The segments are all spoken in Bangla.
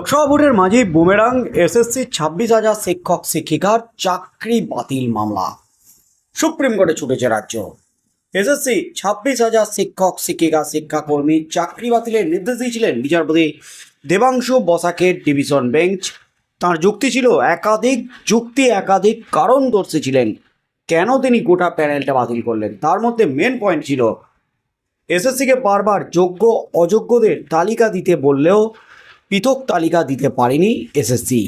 লোকসভা ভোটের মাঝেই বুমেরাং এসএসসি ছাব্বিশ হাজার শিক্ষক শিক্ষিকার চাকরি বাতিল মামলা। সুপ্রিম কোর্টে ছুটেছে রাজ্য। এসএসসি ছাব্বিশ হাজার শিক্ষক শিক্ষিকা শিক্ষাকর্মী চাকরি বাতিলের নির্দেশ দিয়েছিলেন বিচারপতি দেবাংশু বসাকের ডিভিশন বেঞ্চ। তার যুক্তি ছিল, একাধিক যুক্তি একাধিক কারণ দর্শিয়েছিলেন। কেন তিনি গোটা প্যানেলটা বাতিল করলেন? তার মধ্যে মেন পয়েন্ট ছিল, এসএসসিকে বারবার যোগ্য অযোগ্যদের তালিকা দিতে বললেও পৃথক তালিকা দিতে পারেনি এসএসসি।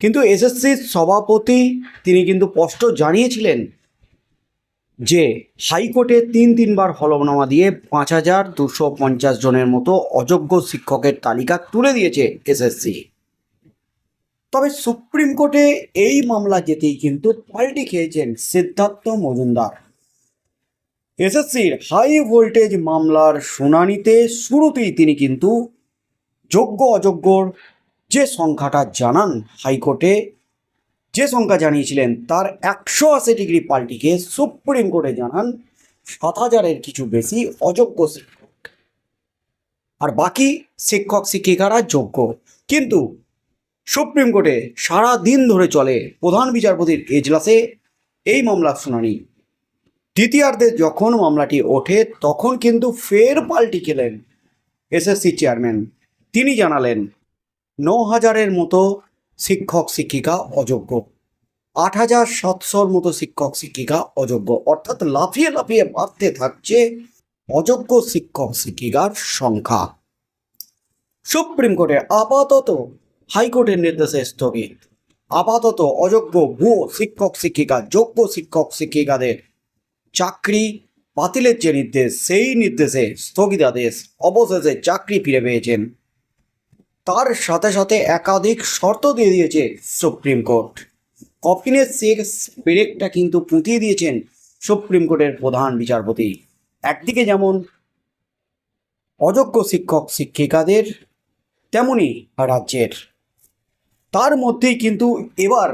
কিন্তু এসএসসির সভাপতি তিনি কিন্তু স্পষ্ট জানিয়েছিলেন যে হাইকোর্টে তিন তিনবার হলফনামা দিয়ে পাঁচ হাজার দুশো পঞ্চাশ জনের মতো অযোগ্য শিক্ষকের তালিকা তুলে দিয়েছে এসএসসি। তবে সুপ্রিম কোর্টে এই মামলা যেতেই কিন্তু পাল্টি খেয়েছেন সিদ্ধার্থ মজুমদার। এসএসসির হাই ভোল্টেজ মামলার শুনানিতে শুরুতেই তিনি কিন্তু যোগ্য অযোগ্যর যে সংখ্যাটা জানান হাইকোর্টে, যে সংখ্যা জানিয়েছিলেন তার একশো আশি ডিগ্রি পাল্টিকে সুপ্রিম কোর্টে জানান সাত হাজারের কিছু বেশি অযোগ্য শিক্ষক। আর বাকি শিক্ষক, শিক্ষিকারা যোগ্য। কিন্তু সুপ্রিম কোর্টে সারা দিন ধরে চলে প্রধান বিচারপতির এজলাসে এই মামলার শুনানি। দ্বিতীয়ার্ধে যখন মামলাটি ওঠে, তখন কিন্তু ফের পাল্টি খেলেন এসএসসি চেয়ারম্যান তিনি জানালেন ন হাজারের মতো শিক্ষক শিক্ষিকা অযোগ্য। আট হাজার সাতশোর মতো শিক্ষক শিক্ষিকা অযোগ্য। অর্থাৎ লাফিয়ে লাফিয়ে বাড়তে থাকছে অযোগ্য শিক্ষক শিক্ষিকার সংখ্যা। সুপ্রিম কোর্টে আপাতত হাইকোর্টের নির্দেশে স্থগিত। আপাতত অযোগ্য ভুয়ো শিক্ষক শিক্ষিকা, যোগ্য শিক্ষক শিক্ষিকাদের চাকরি বাতিলের যে নির্দেশ, সেই নির্দেশে স্থগিতাদেশ অবশেষে চাকরি ফিরে পেয়েছেন। তার সাথে সাথে একাধিক শর্ত দিয়ে দিয়েছে সুপ্রিম কোর্ট। কফিনের শেষ ব্রেকটা কিন্তু পুঁতিয়ে দিয়েছেন সুপ্রিম কোর্টের প্রধান বিচারপতি। একদিকে যেমন অযোগ্য শিক্ষক শিক্ষিকাদের, তেমনি রাজ্যের। তার মধ্যেই কিন্তু এবার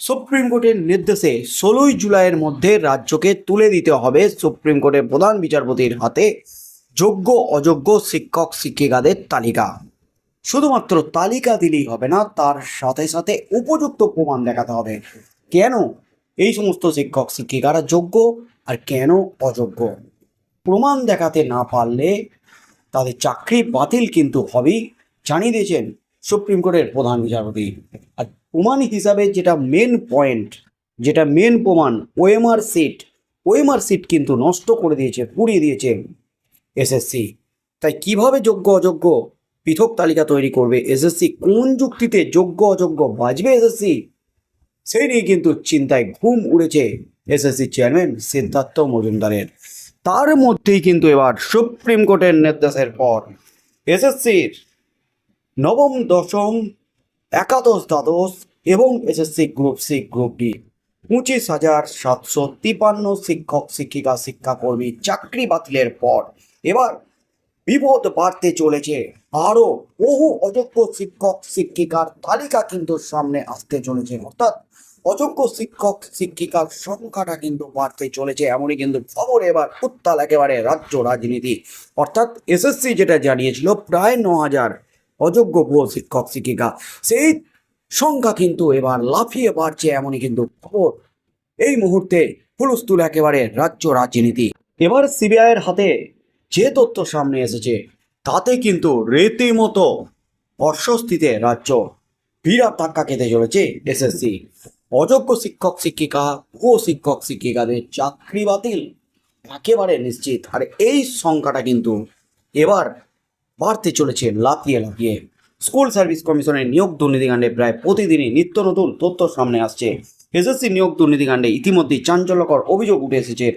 সুপ্রিম কোর্টের নির্দেশে ষোলোই জুলাইয়ের মধ্যে রাজ্যকে তুলে দিতে হবে সুপ্রিম কোর্টের প্রধান বিচারপতির হাতে যোগ্য অযোগ্য শিক্ষক শিক্ষিকাদের তালিকা। শুধুমাত্র তালিকা দিলেই হবে না, তার সাথে সাথে উপযুক্ত প্রমাণ দেখাতে হবে। কেন এই সমস্ত শিক্ষক, শিক্ষিকারা যোগ্য আর কেন অযোগ্য? প্রমাণ দেখাতে না পারলে তাদের চাকরি বাতিল কিন্তু হবেই, জানিয়ে দিয়েছেন সুপ্রিম কোর্টের প্রধান বিচারপতি। আর প্রমাণ হিসাবে যেটা মেন পয়েন্ট যেটা মেন প্রমাণ, ওএমআর সিট ওএমআর সিট কিন্তু নষ্ট করে দিয়েছে, পুড়িয়ে দিয়েছে এসএসসি। তাই কীভাবে যোগ্য, অযোগ্য পৃথক তালিকা তৈরি করবে এসএসসি কোন যুক্তিতে যোগ্য অযোগ্য বাজবে এসএসসি সেই নিয়ে কিন্তু চিন্তায় ঘুম উড়েছে এসএসসি চেয়ারম্যান সিদ্ধার্থ মজুমদারের। তার মধ্যেই কিন্তু এবার সুপ্রিম কোর্টের নির্দেশের পর এসএসসির নবম, দশম, একাদশ, দ্বাদশ এবং SSC group C group D পঁচিশ হাজার সাতশো তিপান্ন শিক্ষক, শিক্ষিকা, শিক্ষাকর্মী চাকরি বাতিলের পর এবার বিপদ বাড়তে চলেছে। আরও বহু অযোগ্য শিক্ষক, শিক্ষিকার তালিকা কিন্তু সামনে আসতে চলেছে। অর্থাৎ অযোগ্য শিক্ষক, শিক্ষিকার সংখ্যাটা কিন্তু বাড়তে চলেছে। এমনই কিন্তু খবর এবার উত্তাল একেবারে রাজ্য রাজনীতি। অর্থাৎ এসএসসি যেটা জানিয়েছিল, প্রায় ন হাজার অযোগ্য ভুয়ো শিক্ষক, শিক্ষিকা। সেই সংখ্যা কিন্তু এবার লাফিয়ে বাড়ছে, এমনই কিন্তু খবর এই মুহূর্তে হুলস্থুল একেবারে রাজ্য রাজনীতি। এবার সিবিআইয়ের হাতে যে তথ্য সামনে এসেছে, তাতে কিন্তু রীতিমতো অস্বস্তিতে রাজ্য বিরাট ধাক্কা খেতে চলেছে এসএসসি অযোগ্য শিক্ষক, শিক্ষিকা ও শিক্ষক, শিক্ষিকাদের চাকরি বাতিল একেবারে নিশ্চিত। আর এই সংখ্যাটা কিন্তু এবার বাড়তে চলেছে লাফিয়ে লাফিয়ে। স্কুল সার্ভিস কমিশনের নিয়োগ দুর্নীতিকাণ্ডে প্রায় প্রতিদিনই নিত্য নতুন তথ্য সামনে আসছে। এসএসসি নিয়োগ দুর্নীতিকাণ্ডে ইতিমধ্যেই চাঞ্চল্যকর অভিযোগ উঠে এসেছে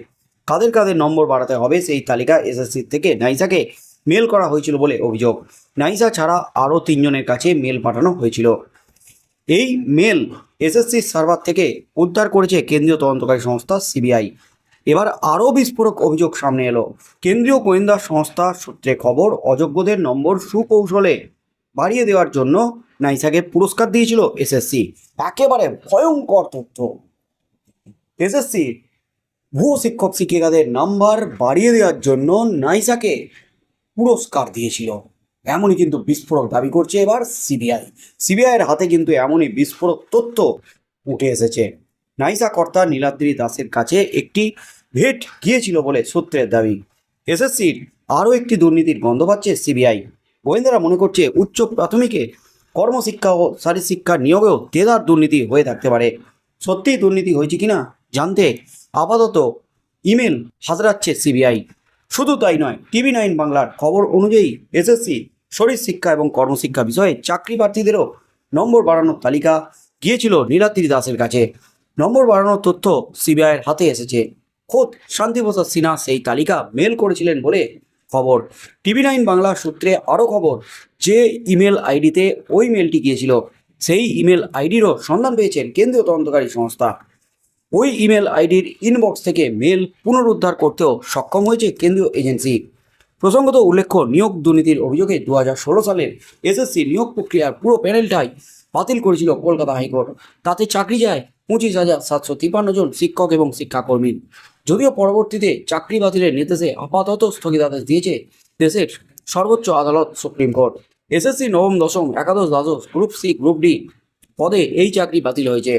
কাদের কাদের নম্বর বাড়াতে হবে সেই তালিকা এসএসসি থেকে নাইসাকে মেল করা হয়েছিল বলে অভিযোগ। নাইসা ছাড়া আরও তিনজনের কাছে মেল পাঠানো হয়েছিল। এই মেল এসএসসি সার্ভার থেকে উদ্ধার করেছে কেন্দ্রীয় তদন্তকারী সংস্থা সিবিআই এবার আরও বিস্ফোরক অভিযোগ সামনে এলো। কেন্দ্রীয় গোয়েন্দা সংস্থা সূত্রে খবর, অযোগ্যদের নম্বর সুকৌশলে বাড়িয়ে দেওয়ার জন্য নাইসাকে পুরস্কার দিয়েছিল এসএসসি একেবারে ভয়ঙ্কর তথ্য। এসএসসি ভুয়ো শিক্ষক শিক্ষিকাদের নাম্বার বাড়িয়ে দেওয়ার জন্য নাইসাকে পুরস্কার দিয়েছিল। এমনই কিন্তু বিস্ফোরক দাবি করছে এবার সিবিআই। সিবিআইয়ের হাতে কিন্তু এমনই বিস্ফোরক তথ্য উঠে এসেছে। নাইসা কর্তা নীলাদ্রি দাসের কাছে একটি ভেট গিয়েছিল বলে সূত্রের দাবি। এসএসসির আরও একটি দুর্নীতির গন্ধ পাচ্ছে সিবিআই। গোয়েন্দারা মনে করছে উচ্চ প্রাথমিকে কর্মশিক্ষা ও শারীরশিক্ষা নিয়োগেও দেদার দুর্নীতি হয়ে থাকতে পারে। সত্যিই দুর্নীতি হয়েছে কিনা জানতে আপাতত ইমেল হাজরাচ্ছে সিবিআই। শুধু তাই নয়, টিভি নাইন বাংলার খবর অনুযায়ী এসএসসি, শরীর শিক্ষা এবং কর্মশিক্ষা বিষয়ে চাকরি প্রার্থীদেরও নম্বর বাড়ানোর তালিকা গিয়েছিল নীলাদ্রি দাসের কাছে। নম্বর বাড়ানোর তথ্য সিবিআইয়ের হাতে এসেছে। খোদ শান্তিপ্রসাদ সিনহা সেই তালিকা মেল করেছিলেন বলে খবর। টিভি নাইন বাংলা সূত্রে আরও খবর, যে ইমেল আইডিতে ওই মেলটি গিয়েছিল, সেই ইমেল আইডিরও সন্ধান পেয়েছেন কেন্দ্রীয় তদন্তকারী সংস্থা। ওই ইমেল আইডির ইনবক্স থেকে মেল পুনরুদ্ধার করতেও সক্ষম হয়েছে কেন্দ্রীয় এজেন্সি প্রসঙ্গত উল্লেখ্য, নিয়োগ দুর্নীতির অভিযোগে দু হাজার ষোলো সালের এসএসসি নিয়োগ প্রক্রিয়ার পুরো প্যানেলটাই বাতিল করেছিল কলকাতা হাইকোর্ট। তাতে চাকরি যায় পঁচিশ হাজার সাতশো তিপ্পান্ন জন শিক্ষক এবং শিক্ষাকর্মী। যদিও পরবর্তীতে চাকরি বাতিলের নির্দেশে আপাতত স্থগিতাদেশ দিয়েছে দেশের সর্বোচ্চ আদালত সুপ্রিম কোর্ট। এসএসসি নবম দশম একাদশ দ্বাদশ গ্রুপ সি গ্রুপ ডি পদে এই চাকরি বাতিল হয়েছে।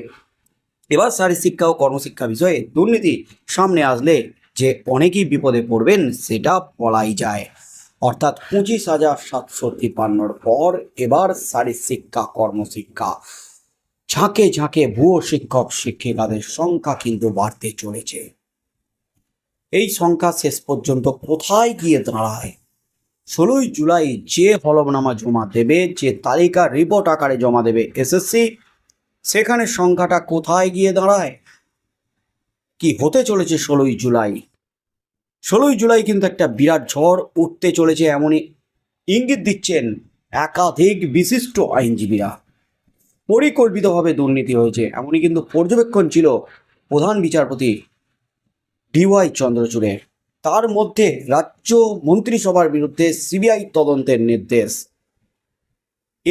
এবার শারীরশিক্ষা ও কর্মশিক্ষা বিষয়ে দুর্নীতি সামনে আসলে যে অনেকেই বিপদে পড়বেন, সেটা বলাই যায়। অর্থাৎ পঁচিশ হাজার সাতশো তিপ্পান্নর পর এবার শারীরশিক্ষা কর্মশিক্ষা। ঝাঁকে ঝাঁকে ভুয়ো শিক্ষক, শিক্ষিকাদের সংখ্যা কিন্তু বাড়তে চলেছে। এই সংখ্যা শেষ পর্যন্ত কোথায় গিয়ে দাঁড়ায়? ষোলোই জুলাই যে হলফনামা জমা দেবে, যে তালিকা রিপোর্ট আকারে জমা দেবে এসএসসি সেখানে সংখ্যাটা কোথায় গিয়ে দাঁড়ায়? কি হতে চলেছে ষোলোই জুলাই? ষোলোই জুলাই কিন্তু একটা বিরাট ঝড় উঠতে চলেছে এমনই ইঙ্গিত দিচ্ছেন একাধিক বিশিষ্ট আইনজীবীরা। পরিকল্পিতভাবে দুর্নীতি হয়েছে, এমনই কিন্তু পর্যবেক্ষণ ছিল প্রধান বিচারপতি ডিওয়াই চন্দ্রচূড়ের। তার মধ্যে রাজ্য মন্ত্রিসভার বিরুদ্ধে সিবিআই তদন্তের নির্দেশ।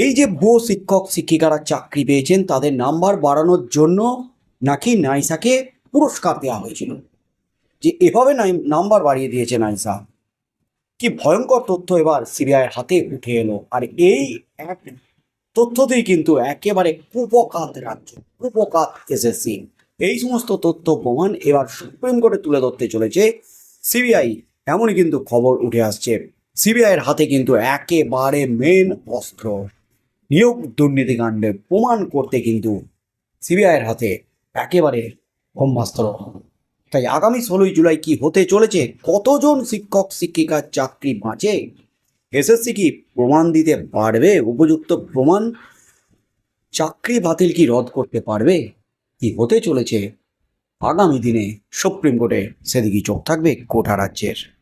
এই যে বহু শিক্ষক, শিক্ষিকারা চাকরি পেয়েছেন, তাদের নাম্বার বাড়ানোর জন্য নাকি নাইসাকে পুরস্কার দেওয়া হয়েছিল? যে এভাবে নাম্বার বাড়িয়ে দিয়েছে নাইসা। কি ভয়ঙ্কর তথ্য এবার সিবিআইয়ের হাতে উঠে এলো। আর এই এক তথ্যতেই কিন্তু একেবারে কুপকাত রাজ্য, কুপকাত এসএসসি। এই সমস্ত তথ্য প্রমাণ এবার সুপ্রিম কোর্টে তুলে ধরতে চলেছে সিবিআই। এমনই কিন্তু খবর উঠে আসছে। সিবিআইয়ের হাতে কিন্তু একেবারে মেন অস্ত্র। নিয়োগ দুর্নীতিকাণ্ডে প্রমাণ করতে কিন্তু সিবিআইয়ের হাতে একেবারে ব্রহ্মাস্ত্র। তাই আগামী ষোলোই জুলাই কি হতে চলেছে? কতজন শিক্ষক শিক্ষিকার চাকরি বাঁচে? এসএসসি কি প্রমাণ দিতে পারবে? উপযুক্ত প্রমাণ? চাকরি বাতিল কি রদ করতে পারবে? কি হতে চলেছে? আগামী দিনে সুপ্রিম কোর্টে সেদিকেই চোখ থাকবে কোটা রাজ্যের।